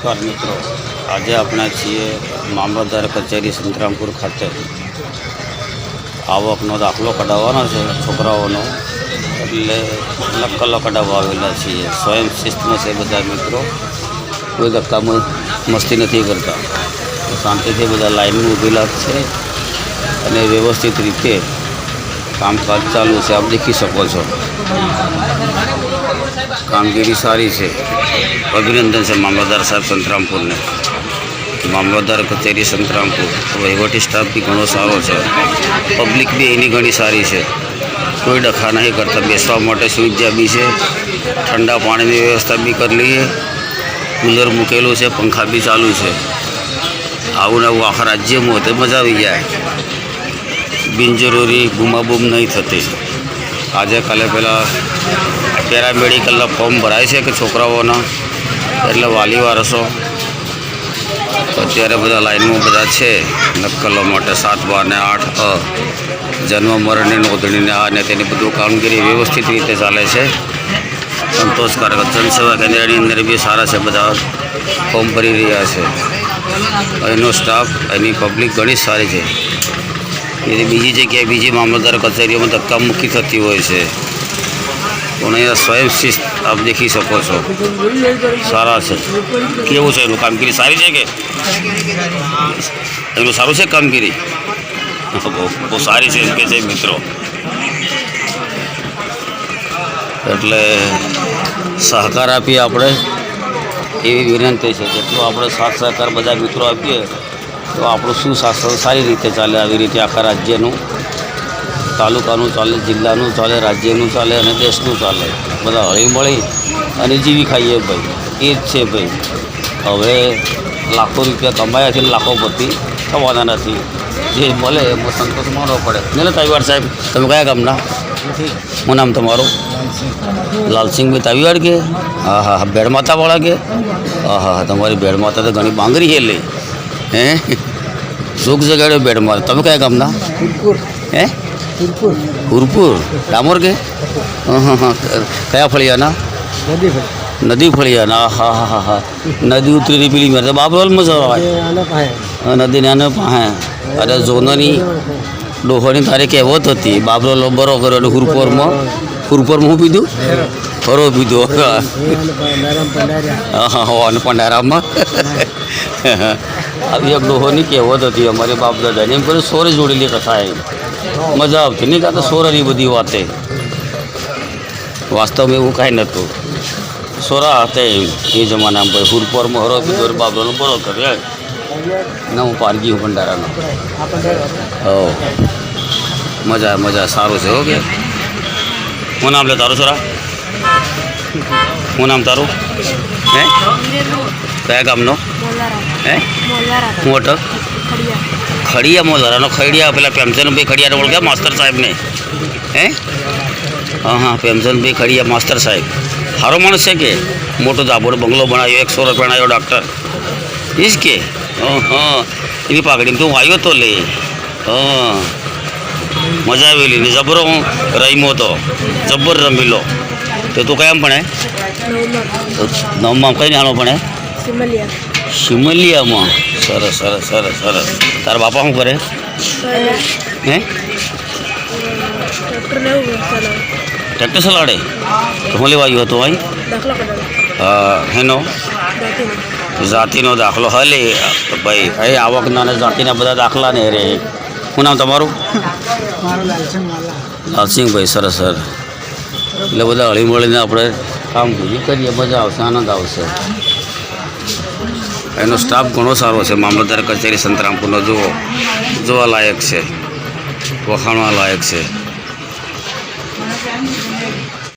નમસ્કાર મિત્રો. આજે આપણે છીએ મામલતદાર કચેરી સંતરામપુર ખાતે. આવકનો દાખલો કઢાવવાનો છે છોકરાઓનો. એટલે નકલો કઢાવવા આવેલા છીએ. સ્વયં શિસ્તમાં છે બધા મિત્રો. કોઈ ધક્કા મસ્તી નથી કરતા. શાંતિથી બધા લાઈનમાં ઊભેલા છે અને વ્યવસ્થિત રીતે કામકાજ ચાલુ છે. આપ દેખી શકો છો. કામગીરી સારી છે. અભિનંદન છે મામલતદાર સાહેબ સંતરામપુરને. મામલતદાર કચેરી સંતરામપુર. વહીવટી સ્ટાફ બી ઘણો સારો છે. પબ્લિક બી એની ઘણી સારી છે. કોઈ ડખા નહીં કરતા. બેસવા માટે સુવિધા બી છે. ઠંડા પાણીની વ્યવસ્થા બી કરી લઈએ. કુલર મૂકેલું છે. પંખા બી ચાલુ છે. આવું ને આવું આખા રાજ્યમાં હોય તો મજા આવી જાય. બિનજરૂરી બૂમાબૂમ નહીં થતી. આજે કાલે પહેલાં પેરામેડિકલના ફોર્મ ભરાય છે કે છોકરાઓના? એટલે વાલી વારસો અત્યારે બધા લાઈનમાં બધા છે. નક્કલો માટે સાત બાર ને આઠ અ. જન્મ, મરણની નોંધણીને આ ને તેની બધું કામગીરી વ્યવસ્થિત રીતે ચાલે છે. સંતોષકારક જનસેવા કેન્દ્રની અંદર બી સારા છે બધા. ફોર્મ ભરી રહ્યા છે. એનો સ્ટાફ એની પબ્લિક ઘણી સારી છે. એ બીજી જગ્યાએ બીજી મામલતદાર કચેરીઓમાં ધક્કામુક્કી થતી હોય છે. પણ અહીંયા સ્વયં શિસ્ત આપ દેખી શકો છો. સારા છે. કેવું છે એનું કામગીરી? સારી છે કે? એનું સારું છે કામગીરી? બહુ સારી છે એમ કે છે મિત્રો. એટલે સહકાર આપીએ આપણે. એવી વિનંતી છે, જેટલો આપણે સાથ સહકાર બધા મિત્રો આપીએ તો આપણું શું શાસન સારી રીતે ચાલે, આવી રીતે આખા રાજ્યનું? તાલુકાનું ચાલે, જિલ્લાનું ચાલે, રાજ્યનું ચાલે અને દેશનું ચાલે. બધા હળી મળી અને જીવી ખાઈએ ભાઈ. એ જ છે ભાઈ. હવે લાખો રૂપિયા કમાયા છે ને લાખોપતિ થવાના નથી. જે મળે એમાં સંતોષ માનવો પડે. ને તાવીવાડ સાહેબ, તમે કયા ગામના? શું નામ તમારું? લાલસિંહભાઈ તાવીવાડ કે? હા હા હા ભેડ માતાવાળા કે? હા હા હા, તમારી ભેડ માતા તો ઘણી બાંગરી છે લે. હે? સુખ જગાડ્યો બેડમાં તમે કયા ગામના? હે? હુરપુર ડામોર કે. કયા ફળિયાના? નદી ફળિયાના. હા હા હા હા નદી ઉતરી પેલી મેરે મજા જવાય નદી નાને પાસે અરે જોનોની ડોહોની તારે કહેવત હતી. બાબરોલ બરો કર્યો અને હુરપોરમાં હુરપોરમાં હું પીધું? ફરો પીધો. હા હા અને પંડારામાં. આવી એક ડોહોની કહેવત હતી, અમારી બાપ દાદાની. એમ કરી સોરે જોડેલી કથા એમ. મજા આવતી. નહીં કાં તો સોરાની બધી વાતે. વાસ્તવમાં એવું કાંઈ નહોતું. સોરા હતા એમ, એ જમાનામાં ભાઈ. હુરપોરમાં હરો પીધો બાબરોનો બરો કર્યો ના, હું પારગી હું ભંડારાનો. હો. મજા મજા. સારું છે ઓકે હું નામ લે તારું છોરા હું નામ તારું? હે? કયા ગામનો? હે? અટક ખડિયા. મોલારાનો ખડિયા પેલા પેમચંદભાઈ ખડિયાને ઓળખ્યા માસ્તર સાહેબને? હે? હા હા પેમચંદભાઈ ખડિયા માસ્તર સાહેબ. સારો માણસ છે કે? મોટો ધાબોડો બંગલો બનાવ્યો એક સોરસ બનાવ્યો ડૉક્ટર ઈજ કે? હા એની પાઘડીમાં તું આવ્યો તો લે. હા. મજા આવેલી ને જબરો હું રમ્યો તો. જબ્બર રમેલો. તો તું કયામ ભણે? નવમાં. કઈ નાનો ભણે? સિમલિયા શિમલિયામાં સરસ સરસ સરસ સરસ. તારા બાપા શું કરે? હે? ટ્રેક્ટર ચલાવડે હું લેવા આવ્યો હતો અહીં? હેનો? જાતિનો જાતિનો દાખલો. હલે, ભાઈ ભાઈ આવકના અને જાતિના બધા દાખલા ને રે. શું નામ તમારું? લાલસિંહભાઈ, સરસ સર એટલે બધા હળીમળીને આપણે કામ કરીએ. કરીએ, મજા આવશે, આનંદ આવશે. એનો સ્ટાફ ઘણો સારો છે. મામલતદાર કચેરી સંતરામપુરનો જુઓ. જોવાલાયક છે. વખાણવા લાયક છે.